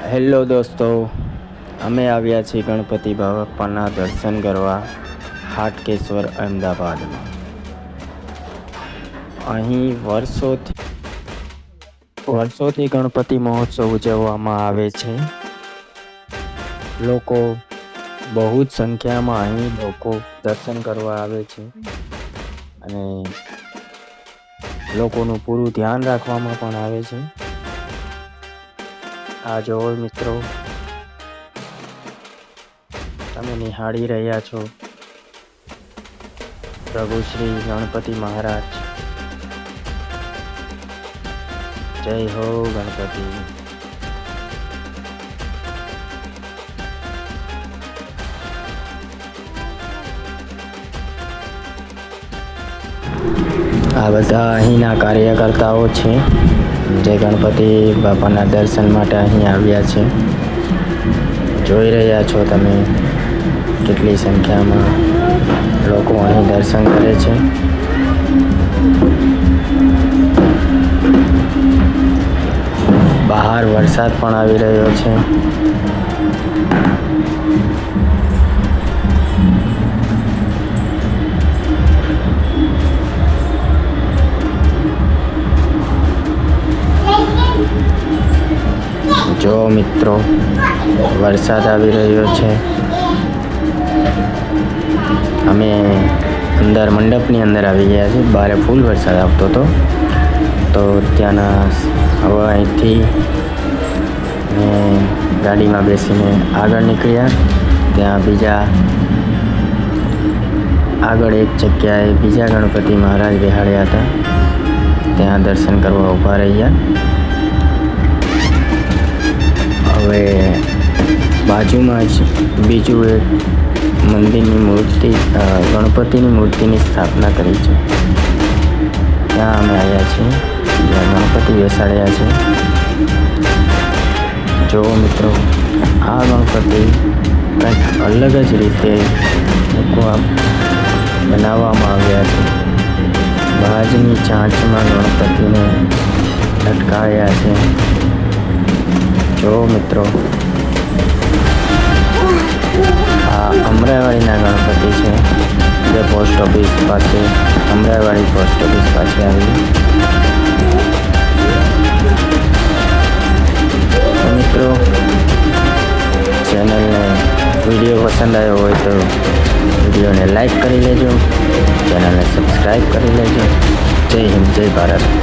Hello દોસ્તો, અમે આવ્યા છીએ ગણપતિ બાપાના દર્શન કરવા હાટકેશ્વર અમદાવાદમાં. અહીં વર્ષોથી વર્ષોથી ગણપતિ મહોત્સવ ઉજવવામાં આવે છે. લોકો બહુ જ સંખ્યામાં અહીં લોકો દર્શન કરવા આવે છે અને લોકોનું પૂરું ધ્યાન રાખવામાં પણ આવે છે. આ જોવો મિત્રો. તમે નિહાળી રહ્યા છો. પ્રભુ શ્રી ગણપતિ મહારાજ. જય હો ગણપતિ. આ બધા અહીંના કાર્યકર્તાઓ છે, જે ગણપતિ બાપાના દર્શન માટે અહીં આવ્યા છે. જોઈ રહ્યા છો તમે કેટલી સંખ્યામાં લોકો અહીં દર્શન કરે છે. બહાર વરસાદ પણ આવી રહ્યો છે. જો મિત્રો, વરસાદ આવી રહ્યો છે. અમે અંદર મંડપની અંદર આવી ગયા છીએ. બારે ફૂલ વરસાદ આવતો હતો. તો ત્યાંના હવે અહીંથી ગાડીમાં બેસીને આગળ નીકળ્યા. ત્યાં બીજા આગળ એક જગ્યાએ બીજા ગણપતિ મહારાજ બેહાડ્યા હતા. ત્યાં દર્શન કરવા ઊભા રહ્યા. બાજુમાં જ બીજું એક મંદિરની મૂર્તિ ગણપતિની મૂર્તિની સ્થાપના કરી છે. ત્યાં અમે આવ્યા છીએ. જ્યાં ગણપતિ બેસાડ્યા છે. જો મિત્રો, આ ગણપતિ કંઈક અલગ જ રીતે બનાવવામાં આવ્યા છે. બાજની ચાંચમાં ગણપતિને લટકાવ્યા છે. જો મિત્રો છે. જે પોસ્ટ ઓફિસ પાસે, અમરાવાડી પોસ્ટ ઓફિસ પાસે આવેલી તો મિત્રો ચેનલને વીડિયો પસંદ આવ્યો હોય તો વિડીયોને લાઈક કરી લેજો. ચેનલને સબસ્ક્રાઈબ કરી લેજો. જય હિન્દ, જય ભારત.